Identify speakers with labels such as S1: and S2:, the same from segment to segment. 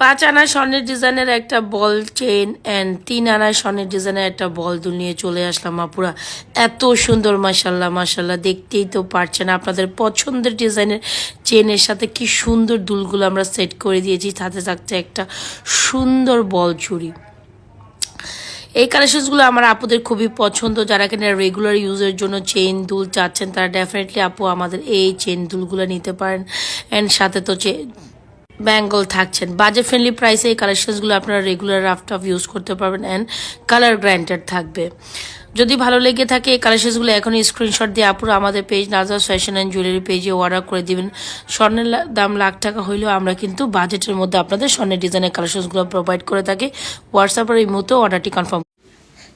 S1: পাঁচ আনা স্বর্ণের ডিজাইনের একটা বল চেন অ্যান্ড তিন আনা স্বর্ণের ডিজাইনের একটা বল দুল নিয়ে চলে আসলাম আপুরা। এত সুন্দর মাসাল্লাহ মাসাল্লাহ দেখতেই তো পারছেন আপনাদের পছন্দের ডিজাইনের চেনের সাথে কি সুন্দর দুলগুলো আমরা সেট করে দিয়েছি। সাথে থাকছে একটা সুন্দর বল চুড়ি এই কালেকশনসগুলো আমার আপুদের খুবই পছন্দ। যারা কিনা রেগুলার ইউজের জন্য চেন দুল চাচ্ছেন, তারা ডেফিনেটলি আপু আমাদের এই চেন দুলগুলো নিতে পারেন। অ্যান্ড সাথে তো ব্যাঙ্গল থাকছেন। বাজেট ফ্রেন্ডলি প্রাইসে এই কালেকশনসগুলো আপনারা রেগুলার রাফ টাফ ইউজ করতে পারবেন অ্যান্ড কালার গ্র্যান্টেড থাকবে। যদি ভালো লেগে থাকে এই কালেকশনসগুলো এখনই স্ক্রিনশট দিয়ে আপুরা আমাদের page Nazar fashion and jewellery পেজে অর্ডার করে দিবেন। স্বর্ণের দাম লাখ টাকা হইলেও আমরা কিন্তু বাজেটের মধ্যে আপনাদের স্বর্ণের ডিজাইনের কালেকশনসগুলো প্রোভাইড করে থাকি। হোয়াটসঅ্যাপের এই মুহূর্তে অর্ডারটি কনফার্ম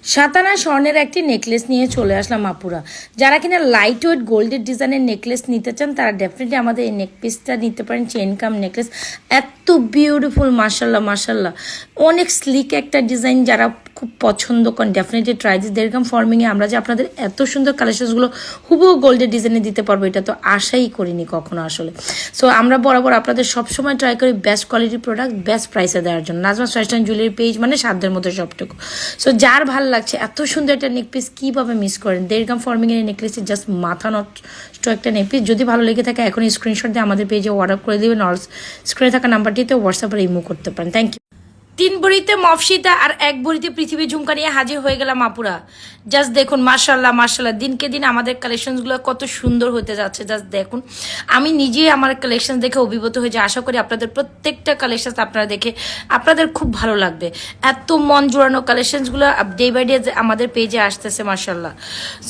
S1: সাতানা স্বর্ণের একটি নেকলেস নিয়ে চলে আসলাম আপুরা। যারা কিনা লাইট ওয়েট গোল্ডের ডিজাইনের নেকলেস নিতে চান, তারা ডেফিনেটলি আমাদের এই নেকপিসটা নিতে পারেন চেন কাম নেকলেস এত বিউটিফুল মার্শাল্লাহ মার্শাল্লাহ অনেক স্লিক একটা ডিজাইন যারা খুব পছন্দ করেন। ডেফিনেটলি ট্রাই দিস দেরকাম ফর্মিংয়ে আমরা যে আপনাদের এত সুন্দর কালেকশনসগুলো হুবহু গোল্ডের ডিজাইনে দিতে পারব, এটা তো আশাই করিনি কখনো আসলে। সো আমরা বরাবর আপনাদের সবসময় ট্রাই করি বেস্ট কোয়ালিটির প্রোডাক্ট বেস্ট প্রাইসে দেওয়ার জন্য। নাজমা ফ্যাশন জুয়েলারি পেজ মানে সাধ্যের মধ্যে সবটুকু। সো যার ভালো লাগছে, এত সুন্দর একটা নেকপিস কীভাবে মিস করেন? দেড়গাম ফর্মিংয়ের নেকলেসের জাস্ট মাথা নষ্ট একটা নেকপিস যদি ভালো লেগে থাকে এখন স্ক্রিনশট দিয়ে আমাদের পেজে অর্ডার করে দেবেন। স্ক্রিনে থাকা নাম্বারটিতে হোয়াটসঅ্যাপে রিমুভ করতে পারেন। থ্যাংক ইউ তিন বড়িতে মফসিতা আর এক বড়িতে পৃথিবী ঝুমকা নিয়ে হাজির হয়ে গেলাম আপুরা। জাস্ট দেখুন মার্শাল্লাহ মার্শাল্লাহ দিনকে দিন আমাদের কালেকশনসগুলো কত সুন্দর হতে যাচ্ছে জাস্ট দেখুন। আমি নিজেই আমার কালেকশন দেখে অভিভূত হয়ে আশা করি আপনাদের প্রত্যেকটা কালেকশন আপনারা দেখে আপনাদের খুব ভালো লাগবে। এত মন জোড়ানো কালেকশনসগুলো ডে বাই ডে আমাদের পেজে আসতেছে মার্শাল্লাহ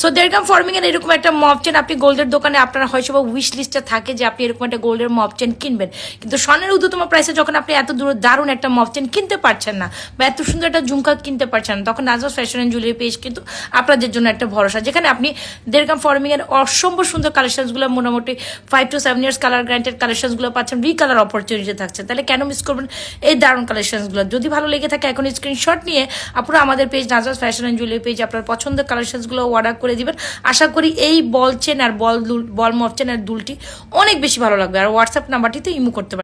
S1: সো দেরকাম ফর্মিং এর এরকম একটা মপ চেন আপনি গোল্ডের দোকানে আপনার হয়তো বা উইশ লিস্টে থাকে যে আপনি এরকম একটা গোল্ডের মপ চেন কিনবেন। কিন্তু স্বর্ণের উদ্যতম প্রাইসে যখন আপনি এত দূর দারুণ একটা মপ চেন কিনতে পারছেন না বা এত সুন্দর একটা ঝুমকা কিনতে পারছেন না। তখন Najmas fashion and jewellery page কিন্তু আপনাদের জন্য একটা ভরসা, যেখানে আপনি দেড়কাম ফর্মিং এর অসম্ভব সুন্দর কালেকশনসগুলো মোটামুটি five to seven years colour granted কালেকশনসগুলো পাচ্ছেন রিকালার অপরচুনিটি থাকছে। তাহলে কেন মিস করবেন এই দারুণ কালেকশনসগুলো যদি ভালো লেগে থাকে, এখন স্ক্রিনশট নিয়ে আপনারা আমাদের page Najmas fashion and jewellery page আপনার পছন্দের কালেকশনসগুলো অর্ডার করে দিবেন। আশা করি এই বল চেন আর বল বল মফ চেন আর দুলটি অনেক বেশি ভালো লাগবে। আর হোয়াটসঅ্যাপ নাম্বারটিতে ইমু করতে পারেন।